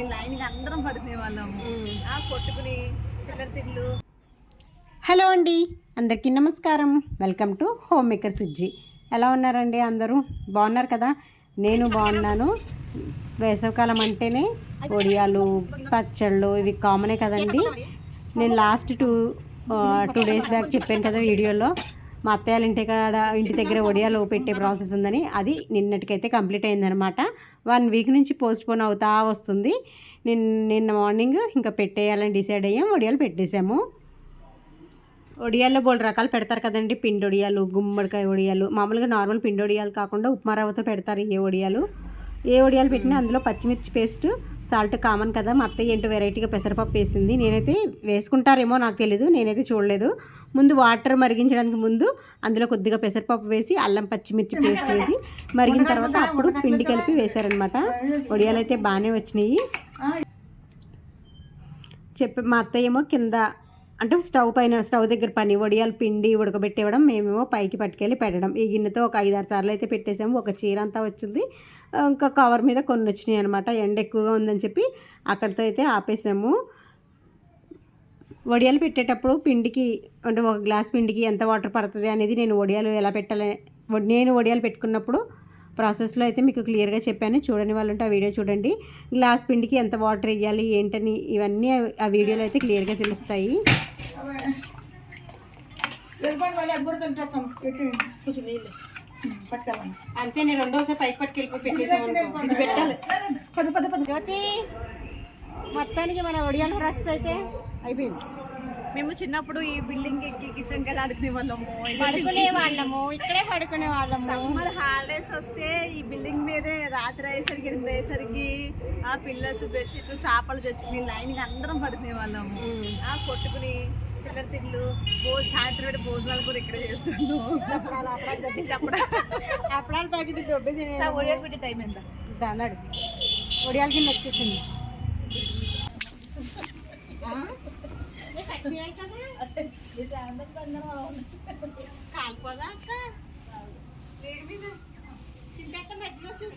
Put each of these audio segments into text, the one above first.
అందరం పడుకునే వాళ్ళము ఆ కొట్టుకుని చిల్లర తిళ్ళు హలో అండి అందరికీ నమస్కారం. Welcome to home maker Sujji ఎలా ఉన్నారండి అందరూ? బాగున్నారు కదా? నేను బాగున్నాను. వేసవికాలం అంటేనే ఒడియాలు పచ్చళ్ళు ఇవి కామనే కదండి. నేను last two two days back చెప్పాను కదా వీడియోలో. మా అత్తయ్య ఇంటి కాడ ఇంటి దగ్గర ఒడియాలు పెట్టే ప్రాసెస్ ఉందని అది నిన్నటికైతే కంప్లీట్ అయిందనమాట వన్ వీక్ నుంచి పోస్ట్ పోన్ అవుతా వస్తుంది. నిన్న నిన్న మార్నింగ్ ఇంకా పెట్టేయాలని డిసైడ్ అయ్యాం ఒడియాలు పెట్టేసాము. ఒడియాల్లో బోల్ రకాలు పెడతారు కదండి పిండి ఒడియాలు గుమ్మడికాయ ఒడియాలు. మామూలుగా నార్మల్ పిండి ఒడియాలు కాకుండా ఉప్మా రవ్వతో పెడతారు ఏ ఒడియాలు. ఏ ఒడియాలు పెట్టినా అందులో పచ్చిమిర్చి పేస్ట్ సాల్ట్ కామన్ కదా మా అత్తయ్య ఏంటో వెరైటీగా పెసరపప్పు వేసింది. నేనైతే వేసుకుంటారేమో నాకు తెలీదు నేనైతే చూడలేదు. ముందు వాటర్ మరిగించడానికి ముందు అందులో కొద్దిగా పెసరపప్పు వేసి అల్లం పచ్చిమిర్చి పేస్ట్ వేసి మరిగిన తర్వాత అప్పుడు పిండి కలిపి వేశారనమాట ఒడియాలు అయితే బాగానే వచ్చినాయి చెప్పి మా అత్తయ్య ఏమో కింద అంటే స్టవ్ పైన స్టవ్ దగ్గర పని వడియాలు పిండి ఉడకబెట్టేవడం మేమేమో పైకి పట్టుకెళ్ళి పెట్టడం. ఈ గిన్నెతో ఒక ఐదారు సార్లు అయితే పెట్టేసాము. ఒక చీర అంతా వచ్చింది. ఇంకా కవర్ మీద కొన్ని వచ్చినాయి అనమాట ఎండ ఎక్కువగా ఉందని చెప్పి అక్కడితో అయితే ఆపేసాము. వడియాలు పెట్టేటప్పుడు పిండికి అంటే ఒక గ్లాస్ పిండికి ఎంత వాటర్ పడుతుంది అనేది నేను వడియాలు ఎలా పెట్టాలి నేను వడియాలు పెట్టుకున్నప్పుడు ప్రాసెస్లో అయితే మీకు క్లియర్గా చెప్పాను. చూడని వాళ్ళు ఉంటే ఆ వీడియో చూడండి. గ్లాస్ పిండికి ఎంత వాటర్ వేయాలి ఏంటని ఇవన్నీ ఆ వీడియోలో అయితే క్లియర్గా తెలుస్తాయి. అంతే నేను రెండోసారి పైకి పట్టుకెళ్ళిపోయి పెట్టేసాను పెట్టాలి. పద పద పద. జ్యోతి మొత్తానికి మన ఒడియాల ప్రాసెస్ అయితే అయిపోయింది. మేము చిన్నప్పుడు ఈ బిల్డింగ్ ఎక్కి కిచెన్కి ఆడుకునే వాళ్ళము. పడుకునే వాళ్ళము ఇక్కడే పడుకునే వాళ్ళము. సమ్మర్ హాలిడేస్ వస్తే ఈ బిల్డింగ్ మీదే రాత్రి అయ్యేసరికి ఎనిమిది అయ్యేసరికి ఆ పిల్లర్స్ బెడ్షీట్లు చేపలు తెచ్చుకుని లైన్గా అందరం పడుకునే వాళ్ళము. ఆ కొట్టుకుని చిల్లర తిళ్ళు భోజ సాయంత్రం వేళ భోజనాలు కూడా ఇక్కడ చిన్నప్పుడు అప్పుడాలు ప్యాకెట్ పెట్టే టైం ఎంత? అన్నాడు. ఒడియాల కింద వచ్చేసింది. కాలిపోదా అక్క వేడి మీద చింపేస్తా మధ్యలోకి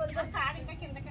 ఉండదు కాదు ఇంకా కిందకి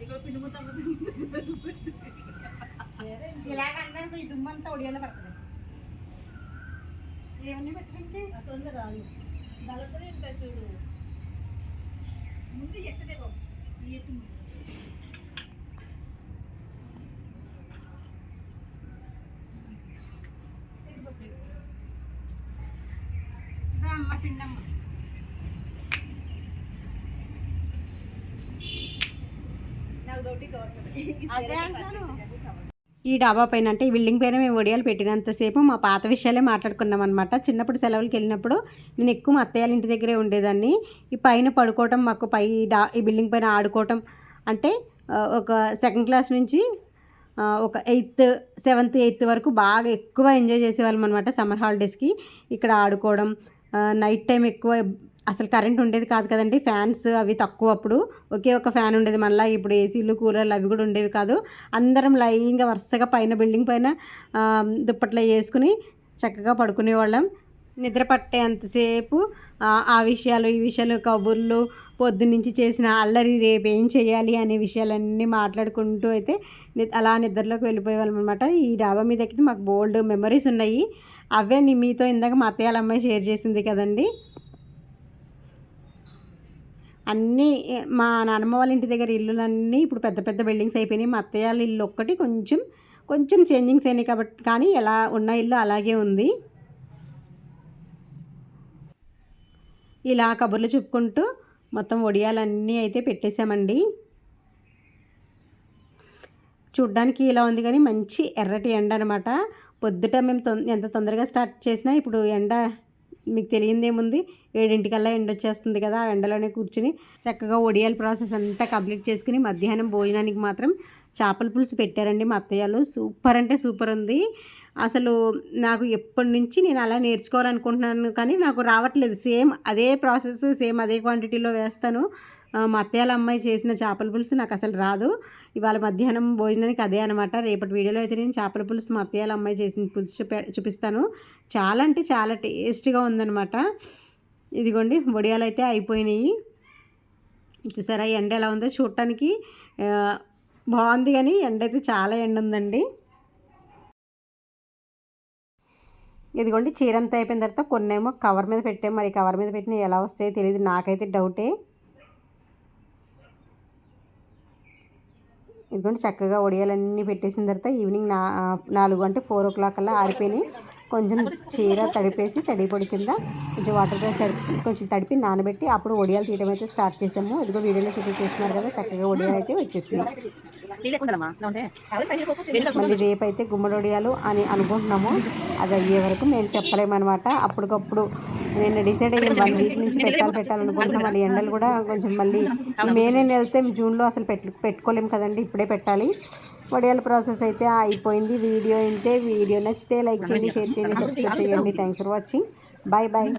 ఇక్కడ పిండి మొత్తం ఇలాగ అందరికి ఈ దుమ్మంతా ఒడియాలో పడుతుంది ఏమన్నీ పెట్టండి అక్కడ రాదు దళసరి ఉంటాయి చూడు ముందు ఎక్కడే బాబు ఈ ఎత్తు ముందు. అమ్మ పిండమ్మ ఈ డాబా పైన అంటే ఈ బిల్డింగ్ పైన మేము వడియాలు పెట్టినంతసేపు మా పాత విషయాలే మాట్లాడుకున్నాం అనమాట చిన్నప్పుడు సెలవులకి వెళ్ళినప్పుడు నేను ఎక్కువ మా ఇంటి దగ్గరే ఉండేదాన్ని. ఈ పైన పడుకోవటం మాకు పై డా ఈ బిల్డింగ్ పైన ఆడుకోవటం అంటే ఒక సెకండ్ క్లాస్ నుంచి ఒక ఎయిత్ సెవెంత్ ఎయిత్ వరకు బాగా ఎక్కువ ఎంజాయ్ చేసేవాళ్ళం అనమాట సమ్మర్ హాలిడేస్కి. ఇక్కడ ఆడుకోవడం నైట్ టైం ఎక్కువ అసలు కరెంట్ ఉండేది కాదు కదండి ఫ్యాన్స్ అవి తక్కువ అప్పుడు. ఒకే ఒక ఫ్యాన్ ఉండేది మళ్ళీ ఇప్పుడు ఏసీలు కూలర్లు అవి కూడా ఉండేవి కాదు. అందరం లైన్గా వరుసగా పైన బిల్డింగ్ పైన దుప్పట్లో దుప్పట్లు వేసుకుని చక్కగా పడుకునేవాళ్ళం. నిద్ర పట్టేంతసేపు ఆ, ఆ విషయాలు ఈ విషయాలు కబుర్లు పొద్దున్నుంచి చేసిన అల్లరి రేపు ఏం చేయాలి అనే విషయాలన్నీ మాట్లాడుకుంటూ అయితే ని- అలా నిద్రలోకి వెళ్ళిపోయేవాళ్ళం అనమాట ఈ డాబా మీద ఎక్కితే మాకు బోల్డ్ మెమరీస్ ఉన్నాయి. అవే నీ మీతో ఇందాక మా అత్తయ్యాల అమ్మాయి షేర్ చేసింది కదండి. అన్నీ మా నాన్నమ్మ వాళ్ళ ఇంటి దగ్గర ఇల్లులన్నీ ఇప్పుడు పెద్ద పెద్ద బిల్డింగ్స్ అయిపోయినాయి. మా అత్తయ్య ఇల్లు ఒక్కటి కొంచెం కొంచెం చేంజింగ్స్ అయినాయి కాబట్టి కానీ ఎలా ఉన్న ఇల్లు అలాగే ఉంది. ఇలా కబుర్లు చెప్పుకుంటూ మొత్తం వడియాలన్నీ అయితే పెట్టేశామండి. చూడ్డానికి ఇలా ఉంది కానీ మంచి ఎర్రటి ఎండ అనమాట పొద్దుట మేము తొం ఎంత తొందరగా స్టార్ట్ చేసినా ఇప్పుడు ఎండ మీకు తెలియందేముంది ఏడింటికల్లా ఎండ వచ్చేస్తుంది కదా ఆ ఎండలోనే కూర్చుని చక్కగా ఒడియాల ప్రాసెస్ అంతా కంప్లీట్ చేసుకుని మధ్యాహ్నం భోజనానికి మాత్రం చేపల పులుసు పెట్టారండి మా అత్తయ్యలు. సూపర్ అంటే సూపర్ ఉంది. అసలు నాకు ఎప్పటి నుంచి నేను అలా నేర్చుకోవాలనుకుంటున్నాను కానీ నాకు రావట్లేదు. సేమ్ అదే ప్రాసెస్ సేమ్ అదే క్వాంటిటీలో వేస్తాను. మా అత్తయ్యాల అమ్మాయి చేసిన చేపల పులుసు నాకు అసలు రాదు. ఇవాళ మధ్యాహ్నం భోజనానికి అదే అనమాట రేపటి వీడియోలో అయితే నేను చేపల పులుసు మా అత్తయ్యాల అమ్మాయి చేసిన పులుసు చూపి చూపిస్తాను. చాలా అంటే చాలా టేస్ట్గా ఉందన్నమాట. ఇదిగోండి వడియాలు అయితే అయిపోయినాయి. చూసారా ఎండ ఎలా ఉందో చూడటానికి. బాగుంది కానీ ఎండ అయితే చాలా ఎండ ఉందండి ఇదిగోండి చీర అంతా అయిపోయిన తర్వాత కొన్నేమో కవర్ మీద పెట్టాము మరి కవర్ మీద పెట్టిన ఎలా వస్తాయో తెలియదు నాకైతే డౌటే ఇదిగోండి చక్కగా ఒడియాలన్నీ పెట్టేసిన తర్వాత ఈవినింగ్ నా నాలుగు అంటే ఫోర్ ఓ క్లాక్ అలా ఆరిపోయినాయి. కొంచెం చీర తడిపేసి తడిపొడి కింద కొంచెం వాటర్తో తడిపి కొంచెం తడిపి నానబెట్టి అప్పుడు ఒడియాలు తీయడం అయితే స్టార్ట్ చేసాము. ఇదిగో వీడియోలో చూపించేస్తున్నారు కదా చక్కగా ఒడియాలు అయితే వచ్చేసినాయి. మళ్ళీ రేపు అయితే గుమ్మడి వడియాలు అని అనుకుంటున్నాము. అది అయ్యే వరకు మేము చెప్పలేమన్నమాట. అప్పటికప్పుడు నేను డిసైడ్ అయ్యాను వన్ వీక్ నుంచి పెట్టాలి పెట్టాలనుకుంటున్నాం మళ్ళీ ఎండలు కూడా కొంచెం మళ్ళీ మే నెల వెళ్తే జూన్లో అసలు పెట్టు పెట్టుకోలేము కదండి ఇప్పుడే పెట్టాలి. వడియాల ప్రాసెస్ అయితే అయిపోయింది. వీడియో అయితే వీడియో నచ్చితే లైక్ చేయండి షేర్ చేయండి సబ్స్క్రైబ్ చేయండి. Thanks for watching. Bye bye.